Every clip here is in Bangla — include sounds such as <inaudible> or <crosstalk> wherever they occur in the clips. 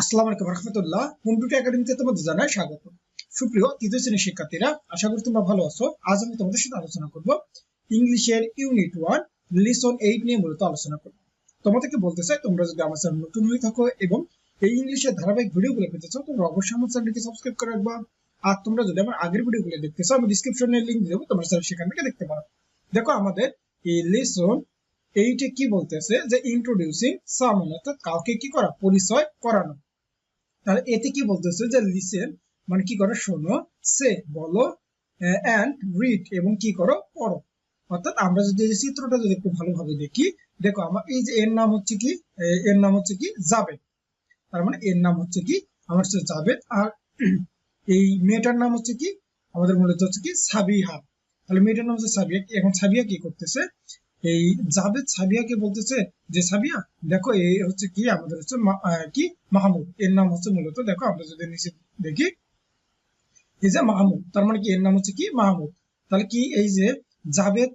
আসসালামু আলাইকুম রহমতুল্লাহ। একাডেমিতে তোমাদের জানাই স্বাগত। সুপ্রিয় তৃতীয় শ্রেণির শিক্ষার্থীরা, আশা করি তোমরা ভালো আছো। আজ আমি তোমাদের সাথে আলোচনা করব ইংলিশের ইউনিট ওয়ান, লিসন এইট নিয়ে মূলত আলোচনা করব। তোমাদেরকে বলতে চাই, তোমরা যদি আমার চ্যানেল নতুন হয়ে থাকো এবং এই ইংলিশের ধারাবাহিক ভিডিওগুলো পেতে চাও, তোমরা অবশ্যই আমার সাবস্ক্রাইব করে রাখবা। আর তোমরা যদি আমার আগের ভিডিওগুলো দেখতে চাও, আমি ডিসক্রিপশনে দিয়ে দেবো, তোমরা সেখান থেকে দেখতে পারো। দেখো আমাদের এই লিসন এইটে কি বলতেছে যে ইন্ট্রোডিউসিং সামন অর্থাৎ কাউকে কি করা, পরিচয় করানো। তাহলে এতে কি বলতেছে যে লিসেন মানে কি করো, শোনো, সে, বলো অ্যান্ড রিড এবং কি করো, পড়ো। অর্থাৎ আমরা যদি এই চিত্রটা যদি একটু ভালোভাবে দেখি, দেখো, আমার এই যে এর নাম হচ্ছে কি এর নাম হচ্ছে কি, জাবেদ। তার মানে এর নাম হচ্ছে কি, আমার হচ্ছে জাবেদ, আর <clears throat> এই মেয়েটার নাম হচ্ছে কি, আমাদের মূলত হচ্ছে কি, সাবিহা। তাহলে মেয়েটার নাম হচ্ছে সাবিয়া এখন সাবিয়া কি করতেছে এই জাবেদ সাবিয়াকে বলতেছে যে, সাবিয়া, দেখো এই হচ্ছে কি? আমাদের হচ্ছে কি? মাহমুদ। এর নাম হচ্ছে মূলত, দেখো আমরা যদি নিচে দেখি, এই যে মাহমুদ, তার মানে কি? এর নাম হচ্ছে কি? মাহমুদ। তাহলে কি এই যে জাভেদ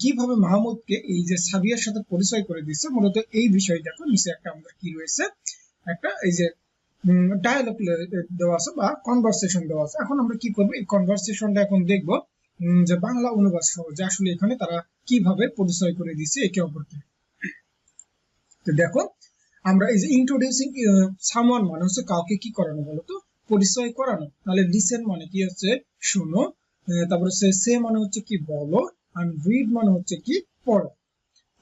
কীভাবে মাহমুদকে এই যে সাবিয়ার সাথে পরিচয় করে দিচ্ছে মূলত এই বিষয় দেখো, নিচে একটা আমাদের কি রয়েছে? একটা এই যে ডায়ালগ দেওয়া আছে বা কনভারসেশন দেওয়া আছে। এখন আমরা কি করব? এই কনভারসেশনটা এখন দেখব। যে বাংলা অনুবাদ সহ, যে আসলে এখানে তারা কীভাবে পরিচয় করে দিচ্ছে একে অপরকে। তো দেখো, আমরা এই যে ইন্ট্রোডিউসিং সামওয়ান মানে হচ্ছে কাউকে কি করানো বলতো পরিচয় করানো। তাহলে লিসেন মানে কি হচ্ছে? শোনো। তারপরে হচ্ছে সে মানে হচ্ছে কি বলো? আর রিড মানে হচ্ছে কি পড়ো।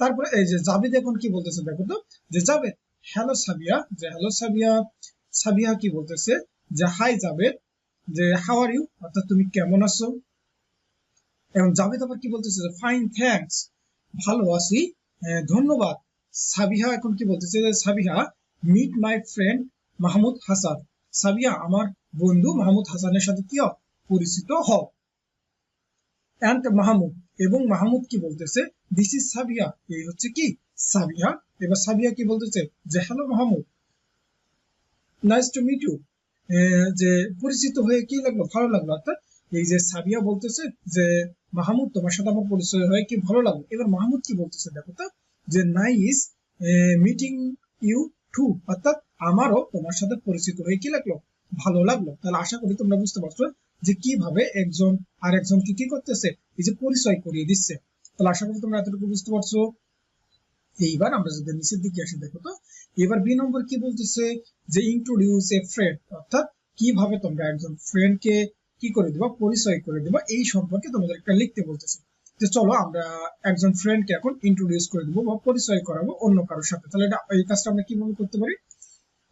তারপরে এই যে জাবেদ এখন কি বলতেছে দেখো তো? যে জাবেদ হ্যালো সাবিয়া। যে হ্যালো সাবিয়া। সাবিয়া কি বলতেছে? যে হাই জাবেদ যে হাউ আর ইউ অর্থাৎ, তুমি কেমন আছো? এবং জাভেদ আবার কি বলতেছে ফাইন থ্যাঙ্কস ভালো আছি ধন্যবাদ। সাবিহা এখন কি বলতেছে Sabiha meet my friend Mahmud Hasan. Sabiya আমার বন্ধু মাহমুদ হাসানের সাথে কি পরিচিত হও। অ্যান্ড মাহমুদ, এবং মাহমুদ কি বলতেছে? দিস ইজ সাবিয়া এই হচ্ছে কি? সাবিয়া এবার সাবিয়া কি বলতেছে? যে hello Mahmud nice to meet you যে, পরিচিত হয়ে কি লাগল? ভালো লাগল? অর্থাৎ এই যে সাবিয়া বলতেছে যে, মাহমুদ, তোমার সাথে আমার পরিচয় হয়ে, কি ভালো লাগল এবার মাহমুদ কি বলতেছে? দেখো তো, যে, নাইস মিটিং ইউ টু অর্থাৎ আমারও তোমার সাথে পরিচিত হয়ে কি লাগল? ভালো লাগল। তাহলে আশা করি তোমরা বুঝতে পারছ যে, কীভাবে একজন আর একজনকে কি করতেছে? এই যে পরিচয় করিয়ে দিচ্ছে। তাহলে আশা করি তোমরা এতটুকু বুঝতে পারছ। এইবার আমরা যদি নিচের দিকে আসি, দেখো তো, এবার বি নম্বর কি বলতেছে? যে ইন্ট্রোডিউস এ ফ্রেন্ড অর্থাৎ কীভাবে তোমরা একজন ফ্রেন্ডকে কি করে দেবা, পরিচয় করে দেবা, এই সম্পর্কে তোমাদের একটা লিখতে বলতেছে। যে চলো আমরা একজন ফ্রেন্ডকে এখন ইন্ট্রোডিউস করে দেবো বা পরিচয় করাবো অন্য কারোর সাথে। তাহলে এটা, এই কাজটা আমরা কীভাবে করতে পারি?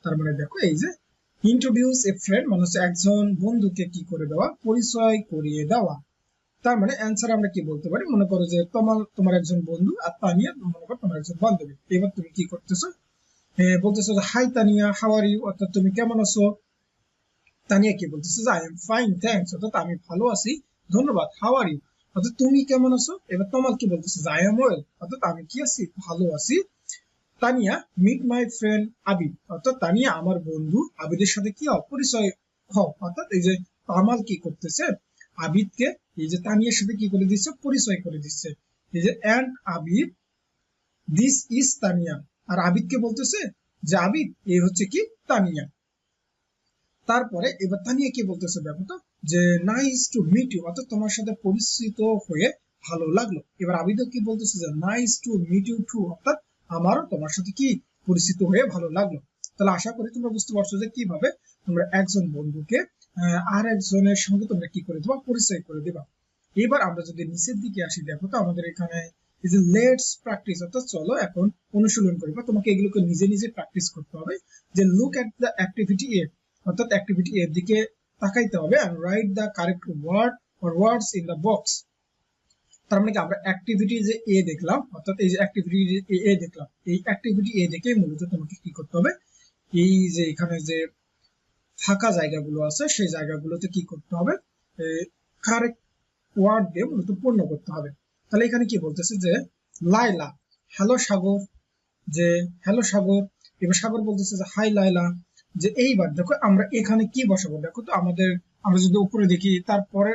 তার মানে দেখো, এই যে ইন্ট্রোডিউস এ ফ্রেন্ড মানে হচ্ছে একজন বন্ধুকে কি করে দেওয়া, পরিচয় করিয়ে দেওয়া। তার মানে অ্যান্সার আমরা কি বলতে পারি? মনে করো যে তোমার তোমার একজন বন্ধু আর তানিয়া, মনে করো তোমার একজন বান্ধবী। এবার তুমি কি করতেছো? বলতেছো যে hi Tania how are you অর্থাৎ, তুমি কেমন আছো? তানিয়া কি বলতেছে, যে আই এম ফাইন থ্যাঙ্কস অর্থাৎ আমি ভালো আছি, ধন্যবাদ হাউ আর ইউ অর্থাৎ তুমি কেমন আছো? এবার তোমার কি বলতেছে, যে আই এম ওয়েল অর্থাৎ আমি কি আছি? ভালো আছি। Tania meet my friend Abid অর্থাৎ তানিয়া, আমার বন্ধু আবিদের সাথে কি অপরিচয় হও? অর্থাৎ এই যে কামাল কি করতেছে? আবিদকে এই যে, তানিয়ার সাথে কি করে দিচ্ছে? পরিচয় করে দিচ্ছে। এই যে and Abid this is Tania. আর আবিদকে বলতেছে, যে, আবিদ, এই হচ্ছে কি তানিয়া? তারপরে এবার তানিয়া কি বলতেছে দেখো তো? যে নাইস টু মিট ইউ অর্থাৎ তোমার সাথে পরিচিত হয়ে ভালো লাগল। এবার আবিদও কি বলতেছে যে nice to meet you too অর্থাৎ আমারও তোমার সাথে কি পরিচিত হয়ে ভালো লাগল। তাহলে আশা করি তোমরা বুঝতে পারছ যে কীভাবে তোমরা একজন বন্ধুকে আর একজনের সঙ্গে তোমরা কি করে দেবা, পরিচয় করে দেবা। এবার আমরা যদি নিচের দিকে আসি, দেখো তো আমাদের এখানে যে লেটস প্র্যাকটিস অর্থাৎ চলো এখন অনুশীলন করি বা তোমাকে এগুলোকে নিজে নিজে প্র্যাকটিস করতে হবে। যে look at the activity A অর্থাৎ অ্যাক্টিভিটি এর দিকে তাকাইতে হবে and write the correct word or words in the box তার মানে কি? আমরা অ্যাক্টিভিটি যে এ দেখলাম, অর্থাৎ এই যে অ্যাক্টিভিটি এ দেখলাম, এই অ্যাক্টিভিটি এ দেখে মূলত তোমাকে কি করতে হবে? এই যে এখানে যে ফাঁকা জায়গাগুলো আছে, সেই জায়গাগুলোতে কি করতে হবে? কারেক্ট ওয়ার্ড দিয়ে মূলত পূর্ণ করতে হবে। তাহলে এখানে কি বলতেছে যে লাইলা হ্যালো সাগর, যে হ্যালো সাগর, এবার সাগর বলতেছে যে, হাই লাইলা যে এইবার দেখো আমরা এখানে কি বসাবো? দেখো তো আমাদের, আমরা যদি উপরে দেখি তারপরে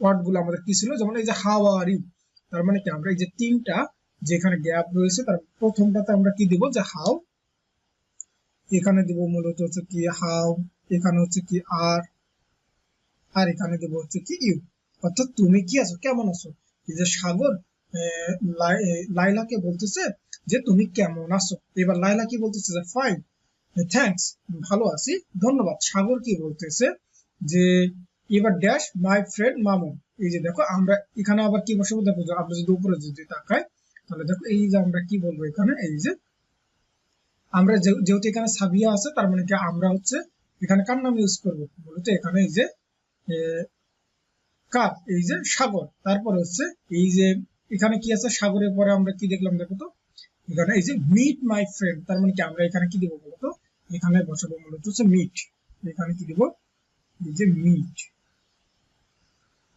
ওয়ার্ডগুলো আমাদের কি ছিল? যেমন এই যে হাউ আর ইউ। তার মানে কি? আমরা এই যে তিনটা, যেখানে গ্যাপ রয়েছে, তার প্রথমটাতে আমরা কি দিব? যে হাউ এখানে দিব মূলত হচ্ছে কি হাউ এখানে হচ্ছে কি আর আর এখানে দেবো হচ্ছে কি ইউ। অর্থাৎ তুমি কি আছো? কেমন আছো? এই যে সাগর লাইলাকে বলতেছে যে তুমি কেমন আছো? এবার লাইলা কি বলতেছে? যে ফাইন থ্যাঙ্কস ভালো আছি। ধন্যবাদ। সাগর কি বলতেছে যে, এবার ড্যাশ মাই ফ্রেন্ড মামুন এই যে দেখো, আমরা এখানে আবার কি বসাবো দেখো আমরা যদি উপরে যদি তাকাই, তাহলে দেখো, এই যে আমরা কি বলব এখানে? এই যে, আমরা যেহেতু এখানে সাবিয়া আছে, তার মানে কি আমরা হচ্ছে এখানে কার নাম ইউজ করব? মূলত এখানে এই যে কার? এই যে সাগর। তারপরে হচ্ছে, এই যে, এখানে কি আছে? সাগরের পরে আমরা কি দেখলাম দেখো তো? এখানে এই যে মিট মাই ফ্রেন্ড তার মানে কি আমরা এখানে কি দিব বলতো এখানে বসাবো মূলত হচ্ছে মিট এখানে কি দিব? এই যে মিট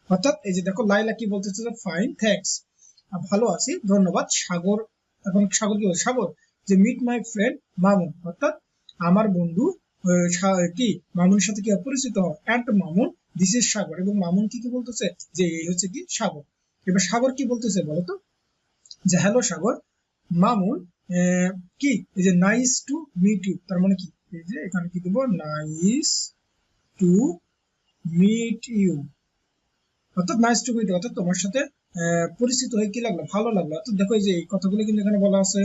অর্থাৎ এই যে দেখো, লাইলা কি বলতেছে যে ফাইন থ্যাঙ্কস ভালো আছি, ধন্যবাদ, সাগর। এখন সাগর কি? সাগর, যে মিট মাই ফ্রেন্ড মামুন। অর্থাৎ আমার বন্ধু কি, মামুনের সাথে কি পরিচিত হও and Mamun this is Sagar. এবং মামুন কি কি বলতেছে? যে এই হচ্ছে কি? সাগর। এবার সাগর কি বলতেছে বলতো যে হ্যালো সাগর, মামুন কি এই যে নাইস টু মিট ইউ তার মানে কি? এই যে এখানে কি দেবো? নাইস টু মিট ইউ অর্থাৎ নাইস টু মিট অর্থাৎ তোমার সাথে পরিচিত হয়ে কি লাগল? ভালো লাগল। অর্থাৎ দেখো এই যে এই কথাগুলো কিন্তু এখানে বলা আছে।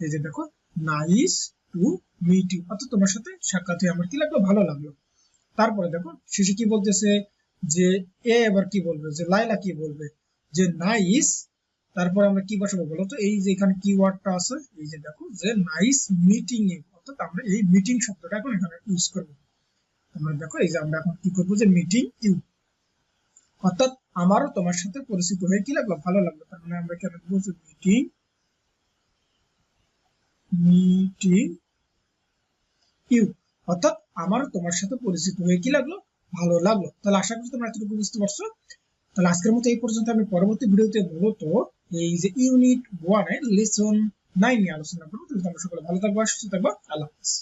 এই যে দেখো নাইস টু মিট ইউ অর্থাৎ তোমার সাথে সাক্ষাৎ হয়ে আমার কি লাগল? ভালো লাগল। তারপরে দেখো, শেষে কি বলতেছে? যে এ এবার কি বলবে? যে লাইলা কি বলবে? যে নাইস তারপর আমরা কি বসাবো বলো তো? এই যে এখানে কি ওয়ার্ডটা আছে, এই যে দেখো, যে নাইস মিটিং ইউ অর্থাৎ আমরা এই মিটিং শব্দটা এখন এখানে ইউজ করব। তোমরা দেখো, এই যে আমরা এখন কি করব যে মিটিং ইউ অর্থাৎ আমারও তোমার সাথে পরিচিত হয়ে কি লাগল? ভালো লাগল। তার মানে আমরা কেন বলছি মিটিং মিটিং ইউ অর্থাৎ আমারও তোমার সাথে পরিচিত হয়ে কি লাগল? ভালো লাগল। তাহলে আশা করি তোমরা এতটুকু বুঝতে পারছ। তাহলে আজকের মতো এই পর্যন্ত। আমি পরবর্তী ভিডিওতে মূলত এই যে ইউনিট ওয়ানে লেসন নাইন নিয়ে আলোচনা করব। তাহলে তোমরা সকলে ভালো থাকব সুস্থ থাকব আল্লাহ হাফিজ।